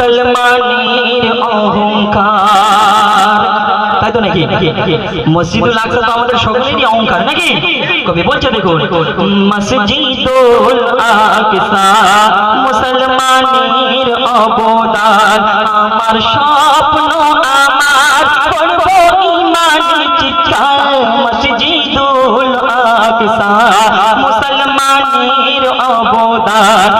মুসলমানের অহংকার। তাই তো নাকি? মসজিদুল আকসা তো আমাদের সকলেরই অহংকার, নাকি? কবি বলছে, দেখুন, মসজিদুল আকসা মুসলমানের অবদান। আমার স্বপ্ন আমার করব ইমানি চিৎকার। মসজিদুল আকসা মুসলমানের অবদান।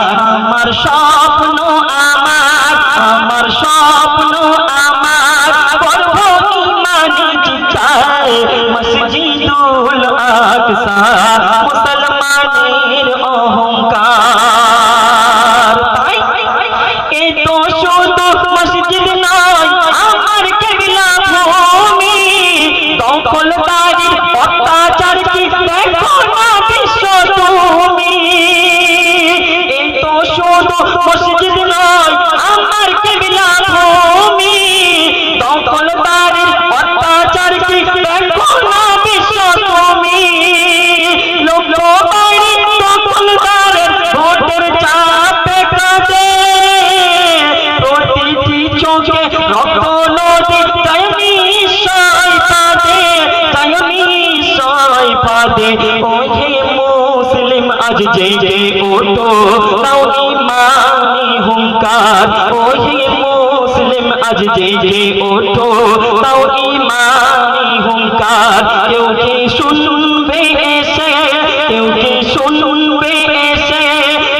আজ জেগে ওঠো নাও ইমানি হুঙ্কার। ওহে মুসলিম, আজ জেগে ওঠো নাও ইমানি হুঙ্কার। কেউ কি শুনবে এসে, কেউ কি শুনবে এসে,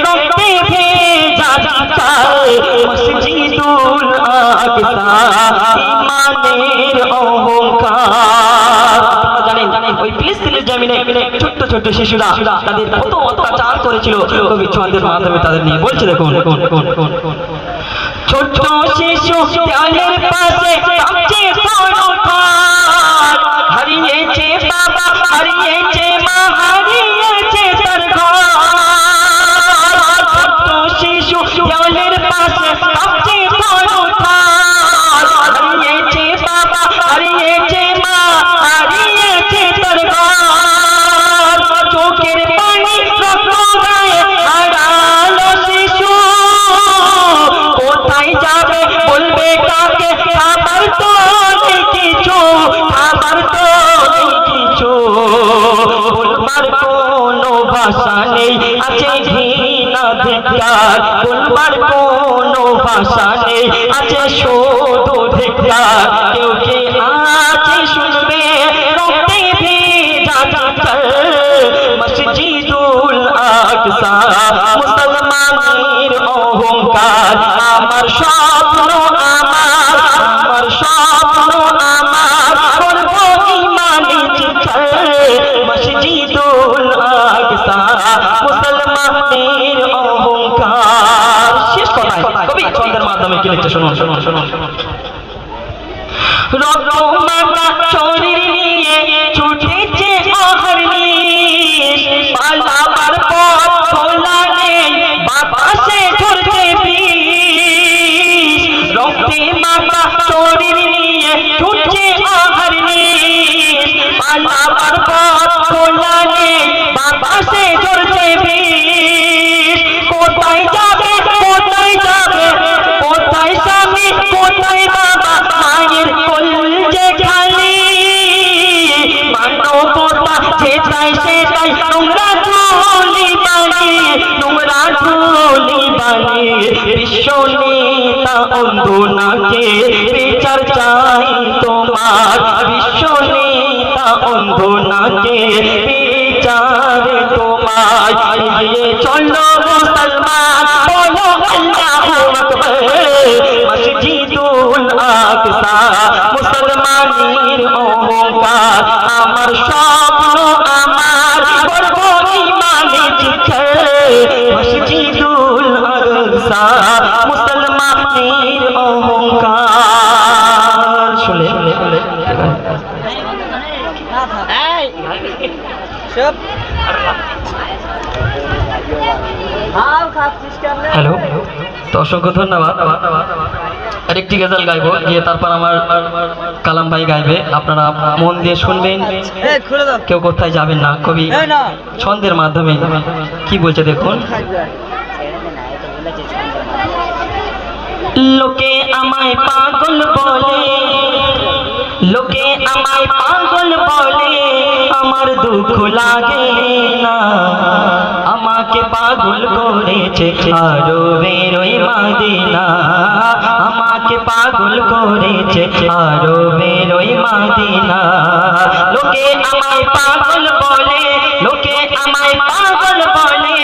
রক্তে ভেজা চায় মসজিদুল আকসা, ইমানের অহংকার। জানেন ওই ফিলিস্তিনের জমিনে ছোট্ট ছোট্ট শিশুরা তাদের কত অত্যাচার করেছিল কবি ছন্দের মাধ্যমে তাদের নিয়ে। বলছে দেখুন। ছোট্ট শিশু পাশে সবচেয়ে বড় ধিকার বলবার কোনো ভাষা নেই। আছে শুধু ধিকার কেউ কে শুনুন শুনুন রক্ত মাতা শরীর নিয়ে ছুটেছে অহর্নিশ পালাবার পথ খোলা নেই, বাতাসে ঝরছে বিষ রক্তে মাতা শরীর নিয়ে নেতা অন্ধ নাকে বিচার চাই তোমার বিশ্ব নেতা। অন্ধ বিচার তোমার। এগিয়ে মুসলমান মুসলমানের অহংকার, আমার হ্যালো তো অসংখ্য ধন্যবাদ। আরেকটি গেজাল গাইবো গিয়ে তারপর আমার কালাম ভাই গাইবে। আপনারা মন দিয়ে শুনবেন। কেউ কোথায় যাবেন না। কবি ছন্দের মাধ্যমে। কি বলছে দেখুন। লোকে আমায় পাগল বলে। লোকে দুঃখ লাগে না। আমাকে পাগল করেছে আরও বেরোই মাদিনা। আমাকে পাগল করেছে আরও বেরোই মাদিনা। লোকে আমায় পাগল বলে, লোকে আমায় পাগল বলে,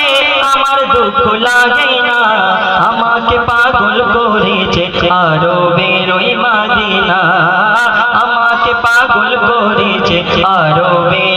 আমার দুঃখ লাগে না। আমাকে পাগল করেছে আরও বেরোই মাদিনা। আমাকে পাগল করেছে আরও বেরোই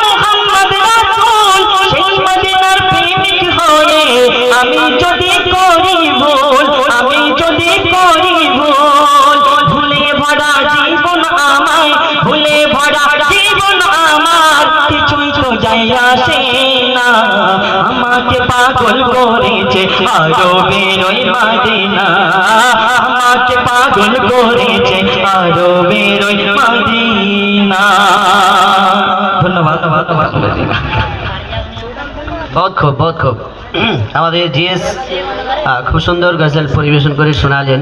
আসে আমাকে পাগল করেছে আরও আমাকে পাগল করেছে আরও ধন্যবাদ ধন্যবাদ খুব খুব। আমাদের জিএস খুব সুন্দর গজল পরিবেশন করে শোনালেন।